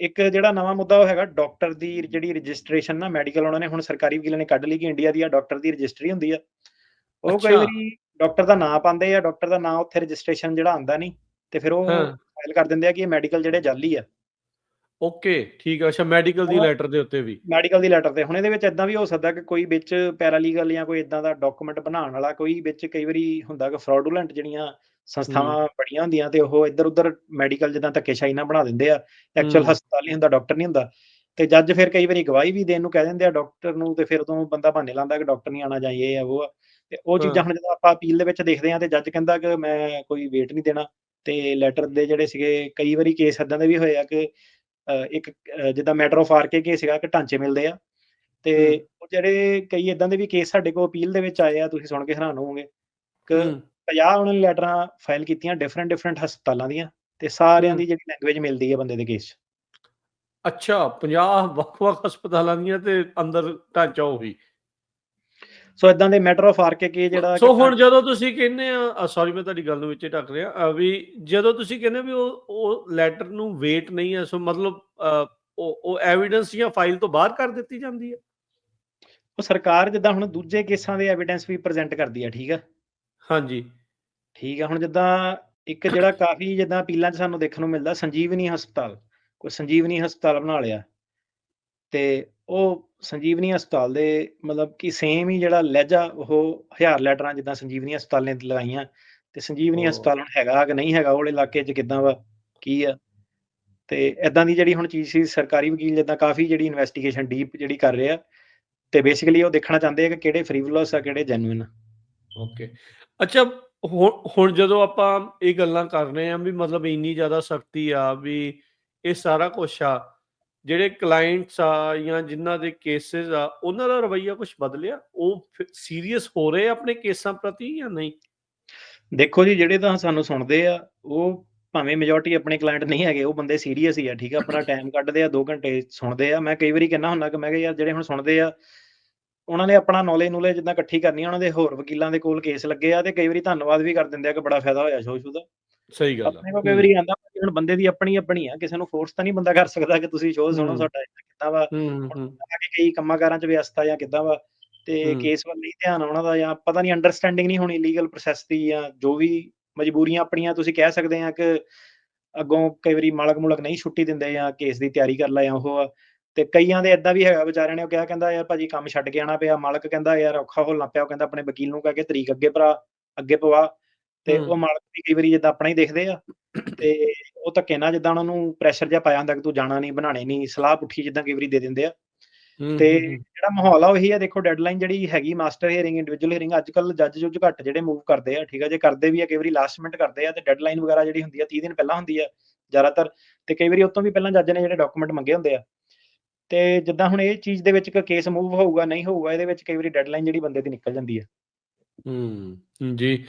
ਇੱਕ ਜਿਹੜਾ ਨਵਾਂ ਮੁੱਦਾ ਉਹ ਹੈਗਾ ਡਾਕਟਰ ਦੀ ਜਿਹੜੀ ਰਜਿਸਟ੍ਰੇਸ਼ਨ ਨਾ ਮੈਡੀਕਲ ਉਹਨਾਂ ਨੇ ਹੁਣ ਸਰਕਾਰੀ ਵਕੀਲਾਂ ਨੇ ਕੱਢ ਲਈ ਕਿ ਇੰਡੀਆ ਦੀ ਆ ਡਾਕਟਰ ਦੀ ਰਜਿਸਟਰੀ ਹੁੰਦੀ ਆ। ਉਹ ਕਈ। ਵਾਰੀ ਡਾਕਟਰ ਦਾ ਨਾਂ ਪਾਉਂਦੇ ਆ ਡਾਕਟਰ ਦਾ ਨਾਂ ਉੱਥੇ ਰਜਿਸਟ੍ਰੇਸ਼ਨ ਜਿਹੜਾ ਆਉਂਦਾ ਨਹੀਂ ਤੇ ਫਿਰ ਉਹ। ਫਾਈਲ ਕਰ ਦਿੰਦੇ ਆ ਕਿ ਇਹ ਮੈਡੀਕਲ ਜਿਹੜੇ ਜਾਲੀ ਆ। ਓਕੇ ਠੀਕ ਆ। ਅੱਛਾ ਮੈਡੀਕਲ ਦੀ ਲੈਟਰ ਦੇ ਉੱਤੇ ਵੀ। ਮੈਡੀਕਲ ਦੀ ਲੈਟਰ ਤੇ। ਹੁਣ ਇਹਦੇ ਵਿੱਚ ਇਦਾਂ ਵੀ ਹੋ ਸਕਦਾ ਕਿ ਕੋਈ ਵਿੱਚ ਪੈਰਾਲੀਗਲ ਜਾਂ ਕੋਈ ਇਦਾਂ ਦਾ ਡਾਕੂਮੈਂਟ ਬਣਾਉਣ ਵਾਲਾ ਕੋਈ ਵਿੱਚ ਕਈ ਵਾਰੀ ਹੁੰਦਾ ਕਿ ਫਰਾਡੂਲੈਂਟ ਜਿਹੜੀਆਂ ਸੰਸਥਾਵਾਂ ਬੜੀਆਂ ਹੁੰਦੀਆਂ ਤੇ ਉਹ ਇੱਧਰ ਉੱਧਰ ਮੈਡੀਕਲ ਜਿੱਦਾਂ ਧੱਕੇਸ਼ਾਹੀ ਨਾਲ ਬਣਾ ਦਿੰਦੇ ਆ ਐਕਚੁਅਲ। ਹਸਪਤਾਲ ਨਹੀਂ ਹੁੰਦਾ ਡਾਕਟਰ ਨਹੀਂ ਹੁੰਦਾ ਤੇ ਜੱਜ ਫਿਰ ਕਈ ਵਾਰੀ ਗਵਾਹੀ ਵੀ ਦੇਣ ਨੂੰ ਕਹਿ ਦਿੰਦੇ ਆ ਡਾਕਟਰ ਨੂੰ ਤੇ ਫਿਰ ਉਦੋਂ ਬੰਦਾ ਬਹਾਨੇ ਲਾਉਂਦਾ ਕਿ ਡਾਕਟਰ ਨਹੀਂ ਆਣਾ ਜਾਂ ਇਹ ਆ ਉਹ ਆ ਤੇ ਉਹ ਚੀਜ਼ਾਂ ਹੁਣ ਜਦੋਂ ਆਪਾਂ ਅਪੀਲ ਦੇ ਵਿੱਚ ਦੇਖਦੇ ਆ ਤੇ ਜੱਜ ਕਹਿੰਦਾ ਕਿ ਮੈਂ ਕੋਈ ਵੇਟ ਨਹੀਂ ਦੇਣਾ ਤੇ ਲੈਟਰ ਦੇ ਜਿਹੜੇ ਸੀਗੇ ਕਈ ਵਾਰੀ ਕੇਸ ਏਦਾਂ ਦੇ ਵੀ ਹੋਏ ਆ ਕਿ ਇੱਕ ਜਿੱਦਾਂ ਮੈਟਰ ਆਫ ਆਰਕੇ ਕੇ ਸੀਗਾ ਕਿ ਢਾਂਚੇ ਮਿਲਦੇ ਆ ਤੇ। ਉਹ ਜਿਹੜੇ ਕਈ ਇਦਾਂ ਦੇ ਵੀ ਕੇਸ ਸਾਡੇ ਕੋਲ ਅਪੀਲ ਦੇ ਵਿੱਚ ਆਏ ਆ ਤੁਸੀਂ ਸੁਣ ਕੇ ਹੈਰਾਨ ਹੋਵੋਗੇ ਕਿ। 50 ਉਹਨਾਂ ਨੇ ਲੈਟਰਾਂ ਫਾਈਲ ਕੀਤੀਆਂ ਡਿਫਰੈਂਟ ਡਿਫਰੈਂਟ ਹਸਪਤਾਲਾਂ ਦੀਆਂ ਤੇ ਸਾਰਿਆਂ। ਦੀ ਜਿਹੜੀ ਲੈਂਗੁਏਜ ਮਿਲਦੀ ਹੈ ਬੰਦੇ ਦੇ ਕੇਸ 'ਚ। ਅੱਛਾ 50 ਵੱਖ-ਵੱਖ ਹਸਪਤਾਲਾਂ ਦੀਆਂ ਤੇ ਅੰਦਰ ਢਾਂਚਾ ਉਹੀ। ਸੋ ਇਦਾਂ ਦੇ ਮੈਟਰ ਆਫ ਆਰਕੇ ਕੇ ਜਿਹੜਾ ਸੋ ਹੁਣ ਜਦੋਂ ਤੁਸੀਂ ਕਹਿੰਦੇ ਆ ਸੌਰੀ ਮੈਂ ਤੁਹਾਡੀ ਗੱਲ ਨੂੰ ਵਿੱਚ ਢੱਕ ਰਿਹਾ ਵੀ ਜਦੋਂ ਤੁਸੀਂ ਕਹਿੰਦੇ ਵੀ ਉਹ ਉਹ ਲੈਟਰ ਨੂੰ ਵੇਟ ਨਹੀਂ ਹੈ ਸੋ ਮਤਲਬ ਉਹ ਉਹ ਐਵੀਡੈਂਸ ਜਾਂ ਫਾਈਲ ਤੋਂ ਬਾਹਰ ਕਰ ਦਿੱਤੀ ਜਾਂਦੀ ਹੈ? ਉਹ ਸਰਕਾਰ ਜਿੱਦਾਂ ਹੁਣ ਦੂਜੇ ਕੇਸਾਂ ਦੇ ਐਵੀਡੈਂਸ ਵੀ ਪ੍ਰੈਜ਼ੈਂਟ ਕਰਦੀ ਆ ਠੀਕ ਆ ਹਾਂਜੀ। ਠੀਕ ਆ ਹੁਣ ਜਿੱਦਾਂ ਇੱਕ ਜਿਹੜਾ ਕਾਫੀ ਜਿੱਦਾਂ ਅਪੀਲਾਂ 'ਚ ਸਾਨੂੰ ਦੇਖਣ ਨੂੰ ਮਿਲਦਾ ਸੰਜੀਵਨੀ ਹਸਪਤਾਲ। ਕੋਈ ਸੰਜੀਵਨੀ ਹਸਪਤਾਲ ਬਣਾ ਲਿਆ। ਤੇ ਉਹ ਸੰਜੀਵਨੀ ਹਸਪਤਾਲ ਦੇ ਮਤਲਬ ਕਿ ਸੇਮ ਹੀ ਜਿਹੜਾ ਲਹਿਜਾ ਉਹ ਹਜ਼ਾਰ ਲੈਟਰਾਂ ਜਿੱਦਾਂ ਸੰਜੀਵਨੀ ਹਸਪਤਾਲ ਨੇ ਲਗਾਈਆਂ। ਤੇ ਸੰਜੀਵਨੀ। ਹਸਪਤਾਲ ਹੁਣ ਹੈਗਾ ਕਿ ਨਹੀਂ ਹੈਗਾ ਉਹ ਇਲਾਕੇ 'ਚ ਕਿੱਦਾਂ ਵਾ ਕੀ ਆ? ਤੇ ਇਦਾਂ ਦੀ ਜਿਹੜੀ ਹੁਣ ਚੀਜ਼ ਸੀ ਸਰਕਾਰੀ ਵਕੀਲ ਜਿੱਦਾਂ ਕਾਫੀ ਜਿਹੜੀ ਇਨਵੈਸਟੀਗੇਸ਼ਨ ਡੀਪ ਜਿਹੜੀ ਕਰ ਰਹੇ ਆ ਤੇ ਬੇਸਿਕਲੀ ਉਹ ਦੇਖਣਾ ਚਾਹੁੰਦੇ ਆ ਕਿ ਕਿਹੜੇ ਫ੍ਰੀਵਲਸ ਆ ਕਿਹੜੇ ਜੈਨੂਇਨ ਆ। ਓਕੇ ਅੱਛਾ ਹੁਣ ਹੁਣ ਜਦੋਂ ਆਪਾਂ ਇਹ ਗੱਲਾਂ ਕਰ ਰਹੇ ਆ ਵੀ ਮਤਲਬ ਇੰਨੀ ਜ਼ਿਆਦਾ ਸਖਤੀ ਆ ਵੀ ਇਹ ਸਾਰਾ ਕੁਛ ਆ ਜਿਹੜੇ ਕਲਾਇੰਟਸ ਆ ਜਾਂ ਜਿਨ੍ਹਾਂ ਦੇ ਕੇਸਿਸ ਆ ਉਹਨਾਂ ਦਾ ਰਵੱਈਆ ਕੁਝ ਬਦਲਿਆ? ਉਹ ਸੀਰੀਅਸ ਹੋ ਰਹੇ ਆਪਣੇ ਕੇਸਾਂ ਪ੍ਰਤੀ ਜਾਂ ਨਹੀਂ? ਦੇਖੋ ਜੀ ਜਿਹੜੇ ਤਾਂ ਸਾਨੂੰ ਸੁਣਦੇ ਆ ਉਹ ਭਾਵੇਂ ਮੈਜੋਰਟੀ ਆਪਣੇ ਕਲਾਇੰਟ ਨਹੀਂ ਹੈਗੇ ਉਹ ਬੰਦੇ ਸੀਰੀਅਸ ਹੀ ਆ ਠੀਕ ਆ? ਆਪਣਾ ਟਾਈਮ ਕੱਢਦੇ ਆ 2 ਘੰਟੇ ਸੁਣਦੇ ਆ। ਮੈਂ ਕਈ ਵਾਰੀ ਕਹਿੰਦਾ ਹੁੰਦਾ ਕਿ ਮੈਂ ਕਿਹਾ ਯਾਰ ਜਿਹੜੇ ਹੁਣ ਸੁਣਦੇ ਆ ਉਹਨਾਂ ਨੇ ਆਪਣਾ ਨੌਲੇਜ ਨੂਲੇ ਜਿੱਦਾਂ ਇਕੱਠੀ ਕਰਨੀ ਆ ਉਹਨਾਂ ਦੇ ਹੋਰ ਵਕੀਲਾਂ ਦੇ ਕੋਲ ਕੇਸ ਲੱਗੇ ਆ ਤੇ ਕਈ ਵਾਰੀ ਧੰਨਵਾਦ ਵੀ ਕਰ ਦਿੰਦੇ ਆ ਕਿ ਬੜਾ ਫਾਇਦਾ ਹੋਇਆ ਸ਼ੋਅ ਸ਼ੂ ਦਾ ਸਹੀ ਗੱਲ ਆਪਣੇ ਕੋਲ ਆ ਕਈ ਵਾਰੀ ਆਂਦਾ ਹੁਣ ਬੰਦੇ ਦੀ ਆਪਣੀ ਆਪਣੀ ਆ ਕਿਸੇ ਨੂੰ ਫੋਰਸ ਤਾਂ ਨਹੀਂ ਬੰਦਾ ਕਰ ਸਕਦਾ ਕਿ ਤੁਸੀਂ ਸ਼ੋਅ ਸੁਣੋ। ਸਾਡਾ ਕਿੱਦਾਂ ਵਾ ਆ ਕੇ ਕਈ ਕੰਮਾਂ ਕਾਰਾਂ 'ਚ ਵਿਅਸਤਾ ਜਾਂ ਕਿੱਦਾਂ ਵਾ ਤੇ। ਕੇਸ ਵੱਲ ਨਹੀਂ ਧਿਆਨ ਆਉਣਾ ਦਾ ਜਾਂ ਪਤਾ ਨਹੀਂ ਅੰਡਰਸਟੈਂਡਿੰਗ ਨਹੀਂ ਹੋਣੀ ਲੀਗਲ ਪ੍ਰੋਸੈਸ ਦੀ ਜਾਂ ਜੋ ਵੀ ਮਜਬੂਰੀਆਂ ਆਪਣੀਆਂ ਤੁਸੀਂ ਕਹਿ ਸਕਦੇ ਆ ਕਿ ਅੱਗੋਂ ਕਈ ਵਾਰੀ ਮਾਲਕ ਮੁਲਕ ਨਹੀਂ ਛੁੱਟੀ ਦਿੰਦੇ ਜਾਂ ਕੇਸ ਦੀ ਤਿਆਰੀ ਕਰ ਲੈ ਜਾਂ ਉਹ ਆ ਤੇ ਕਈਆਂ ਦੇ ਇਦਾਂ ਵੀ ਹੈਗਾ ਵਿਚਾਰਿਆਂ ਨੇ ਉਹ ਕਿਹਾ ਕਹਿੰਦਾ ਯਾਰ ਭਾਜੀ ਕੰਮ ਛੱਡ ਕੇ ਆਣਾ ਪਿਆ ਮਾਲਕ ਕਹਿੰਦਾ ਯਾਰ ਔਖਾ ਹੋਣਾ ਪਿਆ ਉਹ ਕਹਿੰਦਾ ਆਪਣੇ ਵਕੀਲ ਨੂੰ ਕਹਿ ਕੇ ਤਰੀਕ ਅੱਗੇ ਭਰਾ ਅੱਗੇ ਪਵਾ ਤੇ। ਉਹ ਮਾਲਕ ਵੀ ਕਈ ਵਾਰੀ ਜਿੱਦਾਂ ਆਪਣਾ ਹੀ ਦੇਖਦੇ ਆ ਤੇ ਉਹ ਧੱਕੇ ਨਾਲ ਜਿੱਦਾਂ ਉਹਨਾਂ ਨੂੰ ਪ੍ਰੈਸ਼ਰ ਜਿਹਾ ਪਾਇਆ ਹੁੰਦਾ ਕਿ ਤੂੰ ਜਾਣਾ ਨਹੀਂ ਬਣਾਣੇ ਨਹੀਂ ਸਲਾਹ ਪੁੱਠੀ ਜਿੱਦਾਂ ਕਈ ਵਾਰੀ ਦੇ ਦਿੰਦੇ ਆ ਤੇ। ਜਿਹੜਾ ਮਾਹੌਲ ਆ ਉਹੀ ਆ ਦੇਖੋ ਡੈਡਲਾਈਨ ਜਿਹੜੀ ਹੈਗੀ ਮਾਸਟਰ ਹੀਅਰਿੰਗ ਇੰਡੀਵਿਜੂਅਲ ਹੀਅਰਿੰਗ ਅੱਜ ਕੱਲ ਜੱਜ ਜੁੱਜ ਘੱਟ ਜਿਹੜੇ ਮੂਵ ਕਰਦੇ ਆ ਠੀਕ ਆ ਜੇ ਕਰਦੇ ਵੀ ਆ ਕਈ ਵਾਰੀ ਲਾਸਟ ਮਿੰਟ ਕਰਦੇ ਆ ਤੇ ਡੈਡਲਾਈਨ ਵਗੈਰਾ ਜਿਹੜੀ ਹੁੰਦੀ ਆ 30 ਦਿਨ ਪਹਿਲਾਂ ਹੁੰਦੀ ਆ ਜ਼ਿਆਦਾਤਰ ਤੇ ਕਈ ਵਾਰੀ ਉਸ ਤੋਂ ਵੀ ਪਹਿਲਾਂ ਜੱਜ ਨੇ ਜਿਹੜੇ ਡਾਕੂਮੈਂਟ ਮੰਗੇ ਹੁੰਦੇ ਆ ਤੇ ਜਿੱਦਾਂ ਹੁਣ ਇਹ ਚੀਜ਼ ਦੇ ਵਿੱਚ ਕਿ ਕੇਸ ਮੂਵ ਹੋਊਗਾ, ਨਹੀਂ ਹੋਊਗਾ, ਇਹਦੇ ਵਿੱਚ ਕਈ ਵਾਰੀ ਡੈਡਲਾਈਨ ਜਿਹੜੀ ਬੰਦੇ ਦੀ ਨਿਕਲ ਜਾਂਦੀ ਹੈ ਹੂੰ, ਜੀ।